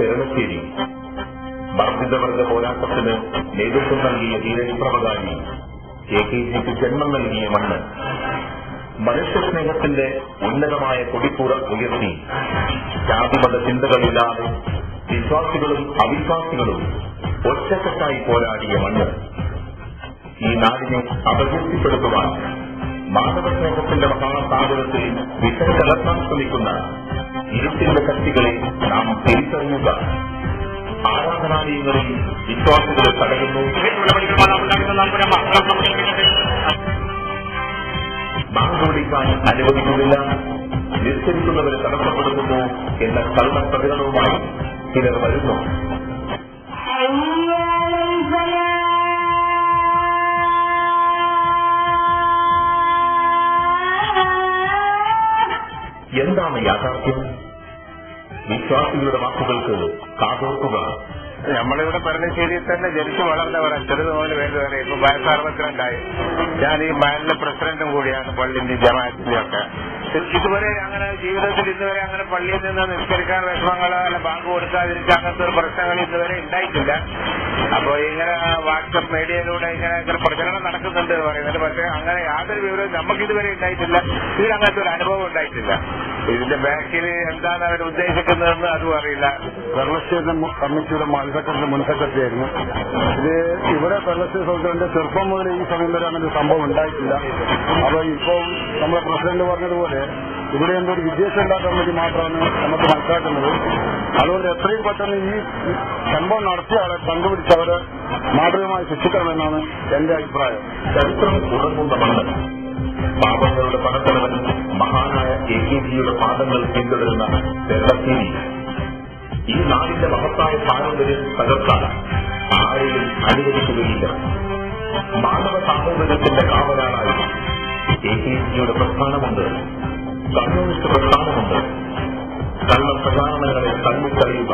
കേരളശ്ശേരി വർദ്ധിതവർഗ പോരാട്ടത്തിന് നേതൃത്വം നൽകിയ ധീരപ്രവകാരി എ കെ ജിക്ക് ജന്മം നൽകിയ മണ്ണ്. മനുഷ്യസ്നേഹത്തിന്റെ ഉന്നതമായ കൊടിപ്പുറ ഉയർത്തി. ജാതിമത ചിന്തകളില്ലാതെ വിശ്വാസികളും അവിശ്വാസികളും ഒറ്റക്കെട്ടായി പോരാടിയ മണ്ണ്. ഈ നാടിനെ അപകീർത്തിപ്പെടുത്തുവാൻ മാനവസ്നേഹത്തിന്റെ മഹാസാഗരത്തിൽ വിഷം കലർത്താൻ ശ്രമിക്കുന്ന ഇരുട്ടിന്റെ ശക്തികളെ നാം തിരിച്ചറിയുക. ആരാധനാലയങ്ങളിൽ വിശ്വാസികളെ തടയുന്നു. ബാങ്കോടിക്കാൻ അനുവദിക്കുന്നില്ല. നിസ്കരിക്കുന്നവരെ തടസ്സപ്പെടുത്തുന്നു എന്ന കള്ള പ്രകടനവുമായി ചിലർ വരുന്നു. എന്താണ് യാഥാർത്ഥ്യം? വിശ്വാസികളുടെ വാക്കുകൾക്ക് കാതോർക്കുക നമ്മളിവിടെ പറഞ്ഞശ്ശേരിയിൽ തന്നെ ജനിച്ചു വളർന്നവരാ. ചെറുത് മുതൽ വേണ്ടവരെ ഇപ്പൊ വയസ്സ് അറുപത്തിരണ്ടായി ഞാൻ ഈ ബാനിലെ പ്രസിഡന്റും കൂടിയാണ് പള്ളിന്റെ ജമാഅത്തിന്റെ ഒക്കെ ഇതുവരെ അങ്ങനെ ജീവിതത്തിൽ ഇതുവരെ അങ്ങനെ പള്ളിയിൽ നിന്ന് നിസ്കരിക്കാൻ വിഷമങ്ങളോ അല്ല ബാങ്ക് കൊടുക്കാതിരിക്കുക അങ്ങനത്തെ ഒരു പ്രശ്നങ്ങൾ ഇതുവരെ ഉണ്ടായിട്ടില്ല. അപ്പോൾ ഇങ്ങനെ വാട്സപ്പ് മീഡിയയിലൂടെ ഇങ്ങനെ പ്രചരണം നടക്കുന്നുണ്ട് പറയുന്നത്. പക്ഷെ അങ്ങനെ യാതൊരു വിവരവും നമുക്ക് ഇതുവരെ ഉണ്ടായിട്ടില്ല. ഇതിൽ അങ്ങനത്തെ ഒരു അനുഭവം ഉണ്ടായിട്ടില്ല. ഇതിന്റെ ബാക്കിൽ എന്താണ് അവർ ഉദ്ദേശിക്കുന്നതെന്ന് അതും അറിയില്ല. വെള്ളശ്ശേരി കമ്മിറ്റിയുടെ മത്സരത്തിന്റെ മുൻ സെക്രട്ടറി ഇത് ഇവിടെ വെള്ളശ്ശേരി സൗകര്യന്റെ ചെറുപ്പം മുതൽ ഈ സമയം വരെ അങ്ങനെ സംഭവം ഉണ്ടായിട്ടില്ല. അപ്പൊ ഇപ്പോൾ നമ്മുടെ പ്രസിഡന്റ് പറഞ്ഞതുപോലെ ഇവിടെ എന്തോ ഒരു വിദ്യാഭ്യാസ കമ്മിറ്റി മാത്രമാണ് നമുക്ക് മനസ്സിലാക്കുന്നത്. അതുകൊണ്ട് എത്രയും പെട്ടെന്ന് ഈ സംഭവം നടത്തിയ ആളെ കണ്ടുപിടിച്ച് അവരെ മാതൃകമായി ശിക്ഷിക്കണമെന്നാണ് എന്റെ അഭിപ്രായം. ചരിത്രം ഉറങ്ങുന്ന മണ്ണ് പാപങ്ങളുടെ പണത്തലവൻ മഹാനായ എ കെ ജിയുടെ പാദങ്ങൾ പിന്തുടരുന്ന വെള്ളശ്ശേരി ഈ നാടിന്റെ മഹത്തായ പാരമ്പര്യം തകർത്താൻ ആരെയും അനുവദിക്കുകയില്ല മാനവ സാഹോദര്യത്തിന്റെ കാവലാളായി എ കെ ജിയുടെ പ്രസ്ഥാനമുണ്ട് കമ്മ്യൂണിസ്റ്റ് പ്രസ്ഥാനമുണ്ട് കള്ള പ്രചാരണങ്ങളെ തള്ളിക്കളയുക